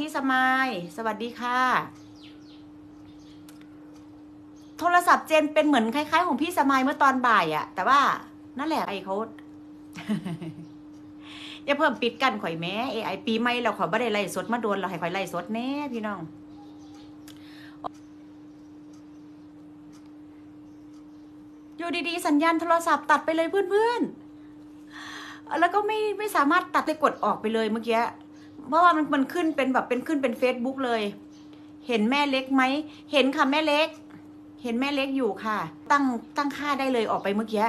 พี่สมาย สวัสดีค่ะ โทรศัพท์เจนเป็นเหมือนคล้ายๆ ของพี่สมายเมื่อตอนบ่ายอะแต่ว่านั่นแหละไอ้เขาอย่าเพิ่มปิดกันข่อยแม้เอไอปีใหม่เราขอบ่ได้ไล่สดมาโดนเราให้ข่อยไล่สดแน่พี่น้องอยู่ดีๆสัญญาณโทรศัพท์ตัดไปเลยเพื่อนๆ แล้วก็ไม่ไม่สามารถตัดไปกดออกไปเลยเมื่อกี้ เพราะว่ามันมันขึ้นเป็นแบบเป็นขึ้นเป็น Facebook เลย เห็นแม่เล็กไหม เห็นค่ะแม่เล็ก เห็นแม่เล็กอยู่ค่ะ ตั้งตั้งค่าได้เลยออกไปเมื่อกี้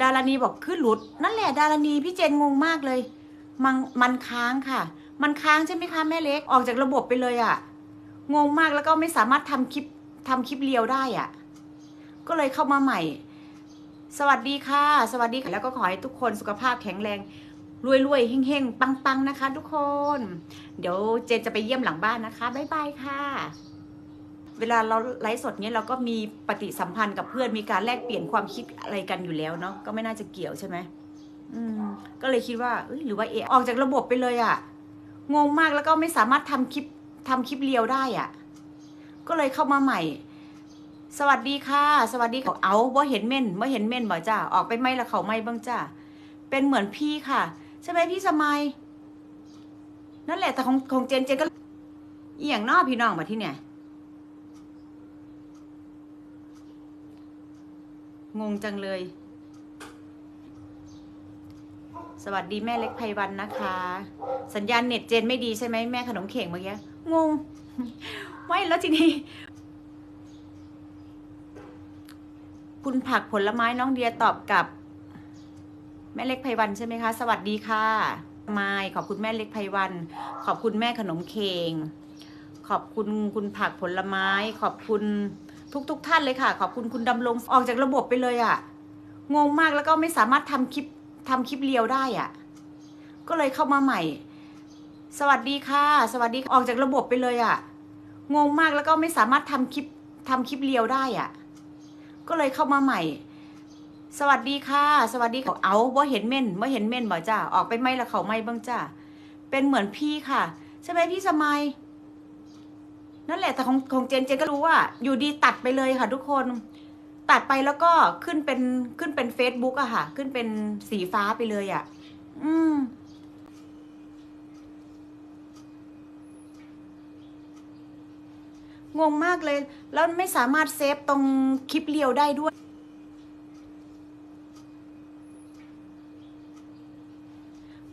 ดารานีบอกขึ้นหลุด นั่นแหละดารานีพี่เจนงงมากเลย มันมันค้างค่ะ มันค้างใช่ไหมคะแม่เล็ก ออกจากระบบไปเลยอะ่ะ งงมากแล้วก็ไม่สามารถทำคลิปทำคลิปเรียวได้อะ่ะ ก็เลยเข้ามาใหม่ สวัสดีค่ะ สวัสดีค่ะ แล้วก็ขอให้ทุกคนสุขภาพแข็งแรง รวยๆเฮงๆปังๆนะคะ ทุกคน เดี๋ยวเจนจะไปเยี่ยมหลังบ้านนะคะบ๊ายบายค่ะ เวลาเราไลฟ์สดเนี้ยเราก็มีปฏิสัมพันธ์กับเพื่อนมีการแลกเปลี่ยนความคิดอะไรกันอยู่แล้วเนาะก็ไม่น่าจะเกี่ยวใช่ไหมอืมก็เลยคิดว่าเอ้ยหรือว่าเอออกจากระบบไปเลยอะ่ะงงมากแล้วก็ไม่สามารถทำคลิปทำคลิปเรียวได้อะ่ะ ก็เลยเข้ามาใหม่ สวัสดีค่ะ สวัสดีค่ะเอาว่าเห็นเม่นว่าเห็นเม่นบ่จ้าออกไปไหมละเขาไหมบ้างจ้าเป็นเหมือนพี่ค่ะ ใช่ไหมพี่สมัย นั่นแหละแต่ของของเจนเจนก็อียงนอพี่น้องมาที่เนี่ย งงจังเลย สวัสดีแม่เล็กไพวันนะคะ สัญญาณเน็ตเจนไม่ดีใช่ไหมแม่ขนมเข่งเมื่อกี้งงไม่แล้วทีนี้ คุณผักผลไม้น้องเดียตอบกลับ แม่เล็กไพวันใช่ไหมคะ สวัสดีค่ะไมายขอบคุณแม่เล็กไพวัน ขอบคุณแม่ขนมเค้งขอบคุณคุณผักผลไม้ ขอบคุณทุกทุกๆท่านเลยค่ะ ขอบคุณคุณดำรงออกจากระบบไปเลยอะ่ะงงมากแล้วก็ไม่สามารถทำคลิปทำคลิปเรียวได้อะ่ะ ก็เลยเข้ามาใหม่ สวัสดีค่ะ สวัสดีออกจากระบบไปเลยอะ่ะงงมากแล้วก็ไม่สามารถทำคลิปทำคลิปเรียวได้อะ่ะ ก็เลยเข้ามาใหม่ สวัสดีค่ะ สวัสดีค่ะเอาว่าเห็นเม่นว่าเห็นเม่นบ่จ้าออกไปไหมละเขาไหมบ้างจ้าเป็นเหมือนพี่ค่ะ ใช่ไหมพี่สมัย นั่นแหละแต่ของของเจนเจนก็รู้ว่า อยู่ดีตัดไปเลยค่ะ ทุกคน ตัดไปแล้วก็ขึ้นเป็นขึ้นเป็นเฟซบุ๊กอะค่ะ ขึ้นเป็นสีฟ้าไปเลยอะอืมงงมากเลย แล้วไม่สามารถเซฟตรงคลิปเรียวได้ด้วย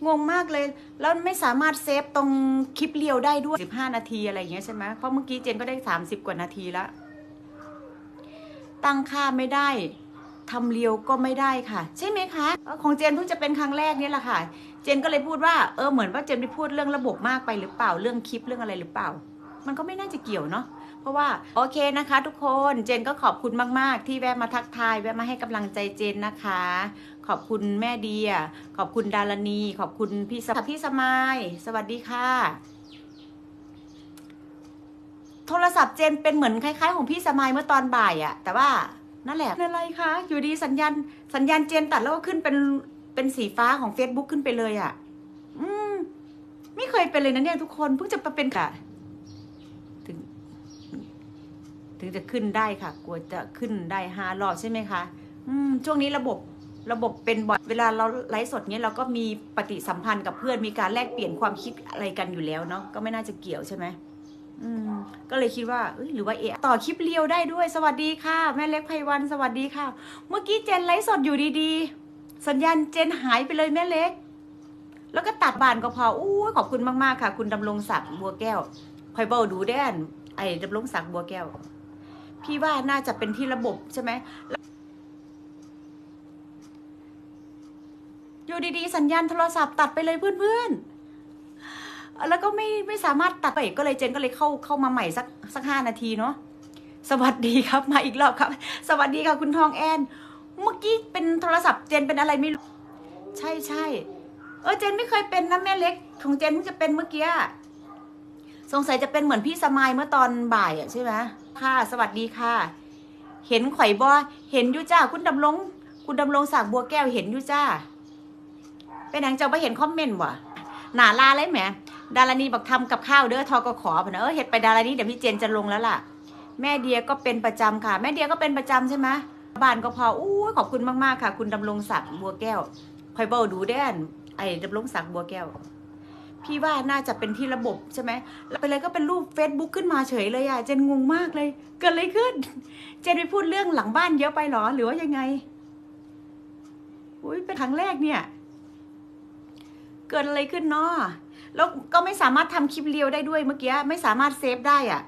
งงมากเลย แล้วไม่สามารถเซฟตรงคลิปเรียวได้ด้วย 15 นาทีอะไรอย่างเงี้ยใช่ไหมเพราะเมื่อกี้เจนก็ได้ 30 กว่านาทีแล้วตั้งค่าไม่ได้ทำเรียวก็ไม่ได้ค่ะ ใช่ไหมคะ ของเจนเพิ่งจะเป็นครั้งแรกนี่แหละค่ะ เจนก็เลยพูดว่าเออเหมือนว่าเจนไปพูดเรื่องระบบมากไปหรือเปล่าเรื่องคลิปเรื่องอะไรหรือเปล่า มันก็ไม่น่าจะเกี่ยวเนาะ ราะว่าโอเคนะคะ ทุกคนเจนก็ขอบคุณมาก ๆ ที่แวะมาทักทาย แวะมาให้กำลังใจเจนนะคะ ขอบคุณแม่เดีย ขอบคุณดารณี ขอบคุณพี่สพี่สมาย สวัสดีค่ะ โทรศัพท์เจนเป็นเหมือนคล้าย ๆ ของพี่สมายเมื่อตอนบ่ายอะแต่ว่านั่นแหละเป็นอะไรคะอยู่ดีสัญญาณสัญญาณเจนตัดแล้วก็ขึ้นเป็นเป็นสีฟ้าของ Facebook ขึ้นไปเลยอะอืม ไม่เคยเป็นเลยนะเนี่ยทุกคนเพิ่งจะมาเป็นค่ะ ถึง ถึงจะขึ้นได้ค่ะ กลัวจะขึ้นได้ห้ารอบใช่ไหมคะ อืม ช่วงนี้ระบบระบบเป็นบ่อยเวลาเราไลฟ์สดเนี้ยเราก็มีปฏิสัมพันธ์กับเพื่อนมีการแลกเปลี่ยนความคิดอะไรกันอยู่แล้วเนาะก็ไม่น่าจะเกี่ยวใช่ไหมอืมก็เลยคิดว่าหรือว่าเอะต่อคลิปเรียวได้ด้วย สวัสดีค่ะ แม่เล็กไพวันสวัสดีค่ะ เมื่อกี้เจนไลฟ์สดอยู่ดีๆ สัญญาณเจนหายไปเลยแม่เล็ก แล้วก็ตัดบานก็พออู้ขอบคุณมากๆค่ะ คุณดำรงศักดิ์บัวแก้วคอยเบาดูแดนไอ้ดำรงศักดิ์บัวแก้ว พี่ว่าน่าจะเป็นที่ระบบใช่ไหมอยู่ดีๆ สัญญาณโทรศัพท์ตัดไปเลยเพื่อนๆ แล้วก็ไม่ไม่สามารถตัดไปก็เลยเจนก็เลยเข้าเข้ามาใหม่สักสักห้านาทีเนาะสวัสดีครับมาอีกรอบครับ สวัสดีค่ะคุณทองแอน เมื่อกี้เป็นโทรศัพท์เจนเป็นอะไรไม่รู้ใช่ใช่เออเจนไม่เคยเป็นนะแม่เล็ก ของเจนเพิ่งจะเป็นเมื่อกี้สงสัยจะเป็นเหมือนพี่สมายเมื่อตอนบ่ายอะใช่ไหม ค่ะ สวัสดีค่ะ เห็นข่อยบอเห็นอยู่จ้า คุณดำรงคุณดำรงศักดิ์บัวแก้วเห็นอยู่จ้าเป็นหนังเจ้าไปเห็นคอมเมนต์ว่ะหนาลาเลยแหมดารณีบอกทำกับข้าวเด้อทอกขอพนะเออเฮ็ดไปดารณีเดี๋ยวพี่เจนจะลงแล้วล่ะ แม่เดียก็เป็นประจำค่ะ แม่เดียก็เป็นประจำใช่ไหมบ้านก็พออู้ขอบคุณมากๆค่ะ คุณดำรงศักดิ์บัวแก้วคอยเบาดูแดนไอ้ดำรงศักดิ์บัวแก้ว พี่ว่าน่าจะเป็นที่ระบบใช่ไหมแล้วไปเลยก็เป็นรูป Facebook ขึ้นมาเฉยเลยอะเจนงงมากเลย เกิดอะไรขึ้น เจนไปพูดเรื่องหลังบ้านเยอะไปหรอ หรือว่ายังไง อุ้ยเป็นครั้งแรกเนี่ย เกิดอะไรขึ้นเนาะแล้วก็ไม่สามารถทำคลิปเรียวได้ด้วยเมื่อกี้ ไม่สามารถเซฟได้อะ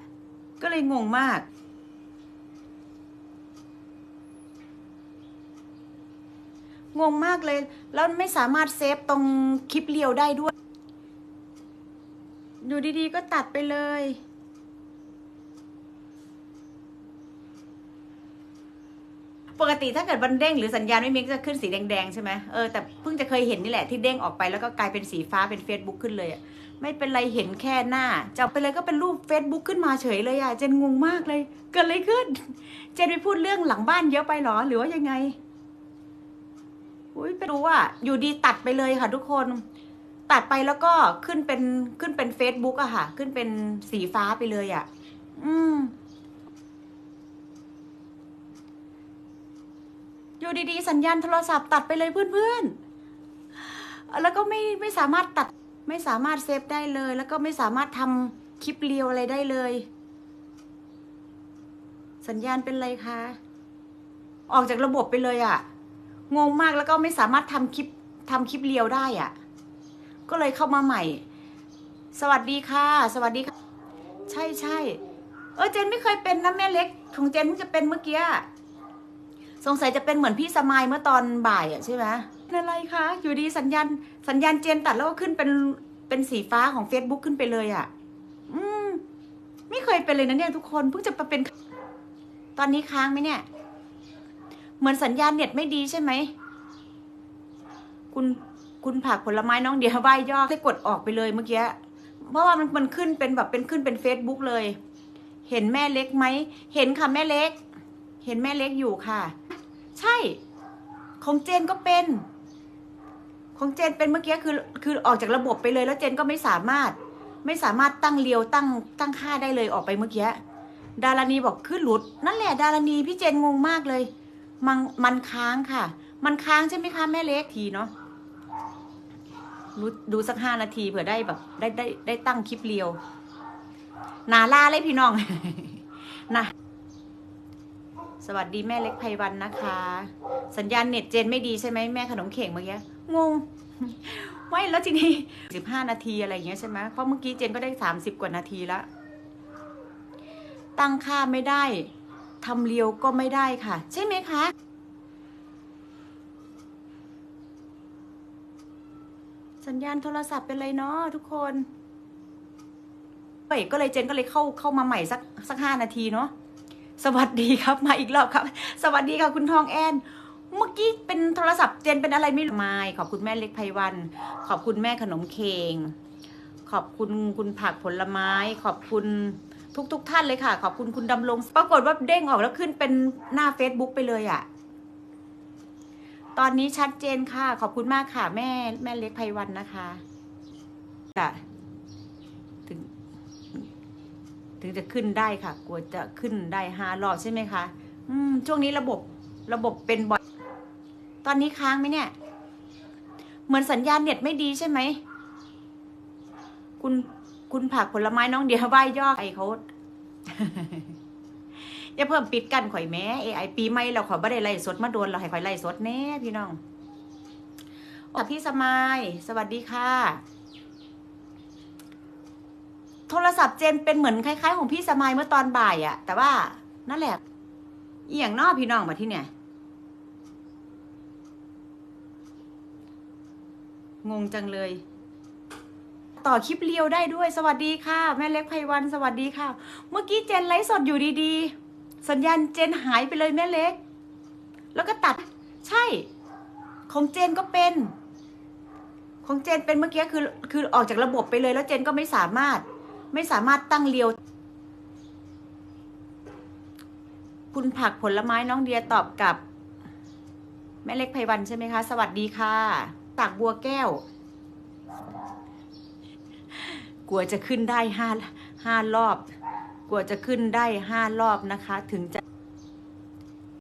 ก็เลยงงมากงงมากเลย แล้วไม่สามารถเซฟตรงคลิปเรียวได้ด้วย อยู่ดีๆก็ตัดไปเลย ปกติถ้าเกิดมันเด้งหรือสัญญาณไม่มีก็จะขึ้นสีแดงๆใช่ไหมเออแต่เพิ่งจะเคยเห็นนี่แหละที่เด้งออกไปแล้วก็กลายเป็นสีฟ้าเป็น Facebook ขึ้นเลยอะไม่เป็นไรเห็นแค่หน้าจะเอาไปเลยก็เป็นรูป Facebook ขึ้นมาเฉยเลยอะเจนงงมากเลย เกิดอะไรขึ้น เจนไปพูดเรื่องหลังบ้านเยอะไปหรอหรือว่ายังไงอุ้ยไปรู้ว่าอยู่ดีตัดไปเลยค่ะทุกคน ตัดไปแล้วก็ขึ้นเป็นขึ้นเป็น Facebook อะค่ะ ขึ้นเป็นสีฟ้าไปเลยอะอืมอยู่ดีๆ สัญญาณโทรศัพท์ตัดไปเลยเพื่อนๆ แล้วก็ไม่ไม่สามารถตัดไม่สามารถเซฟได้เลย แล้วก็ไม่สามารถทำคลิปเรียวอะไรได้เลย สัญญาณเป็นไรคะ ออกจากระบบไปเลยอะงงมากแล้วก็ไม่สามารถทำคลิปทำคลิปเรียวได้อะ ก็เลยเข้ามาใหม่ สวัสดีค่ะ สวัสดีค่ะ ใช่ใช่เออเจนไม่เคยเป็นนะแม่เล็ก ของเจนเพิ่งจะเป็นเมื่อกี้สงสัยจะเป็นเหมือนพี่สมายเมื่อตอนบ่ายอะใช่ไหมเป็นอะไรคะอยู่ดีสัญญาณสัญญาณเจนตัดแล้วก็ขึ้นเป็นเป็นสีฟ้าของ Facebook ขึ้นไปเลยอะอืม ไม่เคยเป็นเลยนะเนี่ยทุกคนเพิ่งจะมาเป็น ตอนนี้ค้างไหมเนี่ย เหมือนสัญญาณเน็ตไม่ดีใช่ไหม คุณ คุณผักผลไม้น้องเดียวไหว้ย่อได้กดออกไปเลยเมื่อกี้เพราะว่ามันมันขึ้นเป็นแบบเป็นขึ้นเป็น Facebook เลย เห็นแม่เล็กไหมเห็นค่ะแม่เล็ก เห็นแม่เล็กอยู่ค่ะ ใช่ ของเจนก็เป็น ของเจนเป็นเมื่อกี้คือคือออกจากระบบไปเลย แล้วเจนก็ไม่สามารถ ไม่สามารถตั้งเรียวตั้งตั้งค่าได้เลยออกไปเมื่อกี้ดารณีบอกขึ้นหลุด นั่นแหละดารณีพี่เจนงงมากเลย มันมันค้างค่ะ มันค้างใช่ไหมคะแม่เล็กทีเนาะ ดูดูสักห้านาทีเผื่อได้แบบ ได้ได้ได้ตั้งคลิปเรียว นาล่าเลยพี่น้องนะสวัสดีแม่เล็กไพวันนะคะ สัญญาณเน็ตเจนไม่ดีใช่ไหมแม่ขนมเข่งเมื่อกี้งงไม่แล้วทีนี้สิบห้านาทีอะไรอย่างเงี้ยใช่ไหมเพราะเมื่อกี้เจนก็ได้สามสิบกว่านาทีแล้วตั้งค่าไม่ได้ทำเรียวก็ไม่ได้ค่ะ ใช่ไหมคะ สัญญาณโทรศัพท์เป็นไรเนาะทุกคนเฮ้ก็เลยเจนก็เลยเข้าเข้ามาใหม่สักสักห้านาทีเนาะสวัสดีครับมาอีกรอบครับ สวัสดีค่ะคุณทองแอนเมื่อกี้เป็นโทรศัพท์เจนเป็นอะไรไม่รู้ไม่ขอบคุณแม่เล็กไพวัน ขอบคุณแม่ขนมเค้งขอบคุณคุณผักผลไม้ ขอบคุณทุกทุกๆท่านเลยค่ะ ขอบคุณคุณดำรงปรากฏว่าเด้งออกแล้วขึ้นเป็นหน้า Facebook ไปเลยอะ่ะ ตอนนี้ชัดเจนค่ะ ขอบคุณมากค่ะ แม่แม่เล็กไพวันนะคะจะถึง ถึงจะขึ้นได้ค่ะ กลัวจะขึ้นได้ห้ารอบใช่ไหมคะ อืม ช่วงนี้ระบบระบบเป็นบอยตอนนี้ค้างไหมเนี่ย เหมือนสัญญาณเน็ตไม่ดีใช่ไหม คุณคุณผักผลไม้น้องเดียวไหวย่อไอเขา อย่าเพิ่มปิดกันข่อยแม้เอไอปีใหม่เราขอยบ่ได้ไล่สดมาโดนเราให้ข่อยไล่สดแน่พี่น้องค่ะพี่สมายสวัสดีค่ะ โทรศัพท์เจนเป็นเหมือนคล้าย ๆ ของพี่สมายเมื่อตอนบ่ายอะแต่ว่านั่นแหละเอียงนอพี่น้องมาที่เนี่ยงงจังเลย ต่อคลิปเรียวได้ด้วย สวัสดีค่ะ แม่เล็กไพวันสวัสดีค่ะ เมื่อกี้เจนไลฟ์สดอยู่ดีๆ สัญญาณเจนหายไปเลยแม่เล็ก แล้วก็ตัดใช่ ของเจนก็เป็น ของเจนเป็นเมื่อกี้คือคือออกจากระบบไปเลยแล้วเจนก็ไม่สามารถไม่สามารถตั้งเรียว คุณผักผลไม้น้องเดียตอบกับ แม่เล็กไพวันใช่ไหมคะ สวัสดีค่ะตากบัวแก้ว กลัวจะขึ้นได้ห้าห้ารอบ กว่าจะขึ้นได้ห้ารอบนะคะ ถึงจะ